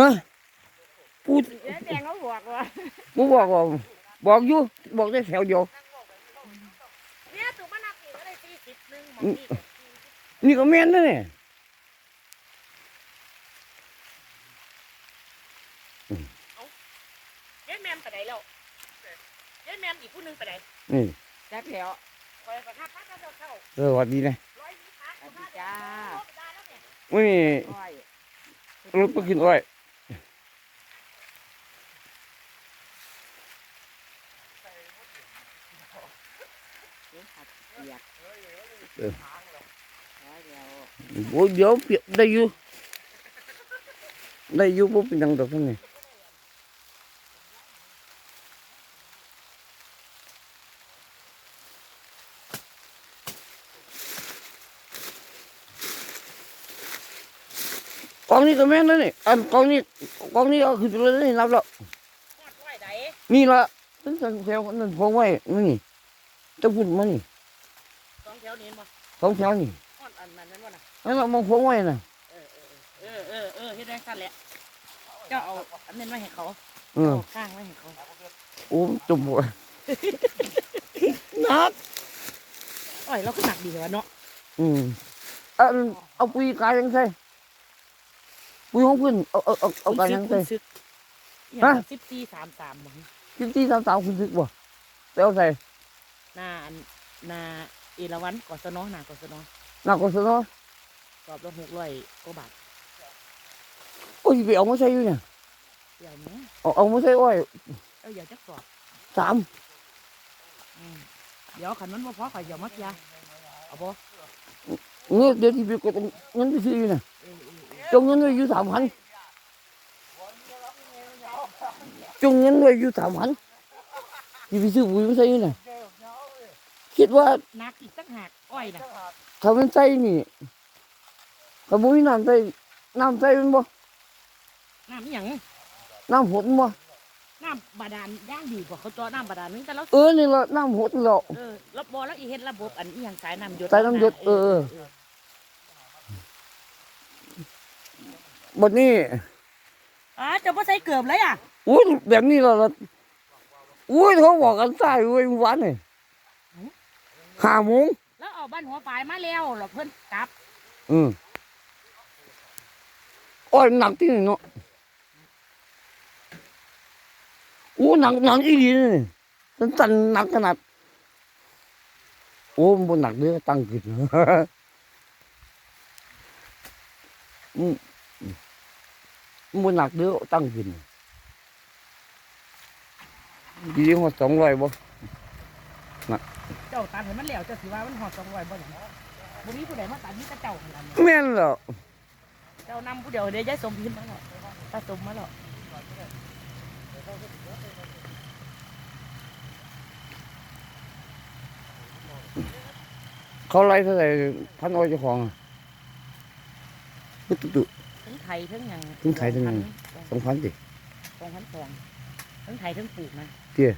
ฮะพูดเดี๋ยวแจงเขาบอกว่ากูบอกว่าบอกอยู่บอกได้แถวเดียวเนี่ยถูกมันนับอีกก็ได้สี่สิบหนึ่งหมออืมนี่นี่ก็แม่นนะเนี่ยเย้แมมไปไหนแล้วเย้แมมอีกผู้หนึงไปไหนนี่จักแล้วคอยประทับพักก็เข้าเออหวัดดีนะร้อยยี่สิบสวัสดีจ้าไม่มีอ้อยรถไปกินอ้อย เดี๋ยว หัดเปียกร้อยเดียวโอ้ยเดี๋ยวเปียกได้อยู่ได้อยู่บ่เป็นหยังดอกท่านนี่กองนี้ก็แม่นแล้วนี่อันกองนี้กองนี้เอาขึ้นไปเลยนี่นับแล้วทอดร้อยไหนนี่ละนั่นสันแถวนั่นพงไว้นี่ ตะพุ่นมานี่สองแถวนี้มาสองแถวนี่ทอดอันนั้นนั่นวะน่ะนั่นเรามองพงไว้น่ะเออเออเออเออเฮ็ดได้สั้นแหละเจ้าเอาอันนั้นไว้ให้เขาเออเอาข้างไว้ให้เขาโอ้จมหัวนักอ้อยเราก็หนักดีวะเนาะอืมเอาเอาปุ๋ยกายยังไงปุ๋ยของเพื่อนเอาเอาเอาเอากายยังไงซึกฮะ สิบสี่สามสามมั้งที่ที่สามสามคุณซึกบ่แต่เอาใส่ หน้าอันหน้าเอราวันกอสนอหน้ากอสนอหนักกว่าซะเนาะกรอบละหกร้อยกว่าบาทโอ้ยไปเอามาใส่อยู่เนี่ยเดี๋ยวนี้เอาเอามาใส่อ้อยเอาอย่าจักสอบสามอืมเดี๋ยวขันมันบ่พอข่อยอย่ามักยาเอาบ่เงี้ยเดี๋ยวที่ไปกดเงินไปซื้ออยู่เนี่ยเออเออเออจงเงินไว้อยู่สามพันจงเงินไว้อยู่สามพันที่ไปซื้อปุ๋ยมาใส่อยู่เนี่ย คิดว่านักอีกตั้งหากอ้อยน่ะถ้ามันใส่นี่ถ้าบ่มีน้ำใส่น้ำใส่มันบ่น้ำอีหยังน้ำหดมันบ่น้ำบาดาลย่างดีกว่าเขาเจาะน้ำบาดาลนี่แต่เราเออนี่ละน้ำหดนี่ละเออระบบแล้วอีเฮ็ดระบบอันอีหยังสายน้ำหยดสายน้ำหยดเออเออบัดนี้อ๋อเจะบ่ใส่เกือบเลยอะอุ้ยแบบนี้ละละอุ้ยเขาบอกกันใส่เว้ยเมื่อวันนี่ ห้าโมงแล้วเอาบ้านหัวฝายมาแล้วแล้วเพิ่นกลับ อืมโอ้ยหนักที่นี่เนาะอู้หนักหนักอีหลีนี่สันสันๆหนักขนาดโอ้มันบ่หนักเด้อตั้งกินอืมอืมมันบ่หนักเด้อตั้งกินดีหัวสองร้อยบ่เจ้าตัดให้มันแล้วเจ้าสิว่ามันหอด200บ่หยังบ่มีผู้ใดมาตัดมีแต่เจ้าเท่านั้นแม่นแล้วเจ้านำผู้เดียวเดี๋ยวยายสมพิมพ์มาแล้วตาสมมาแล้วเขาไล่เท่าไหร่พันอ้อยเจ้าของอะตุ๊ตุทั้งไทยทั้งหยังทั้งไทยทั้งหยังสองพันสิสองพันสองทั้งไทยทั้งปลูกนะเตี้ย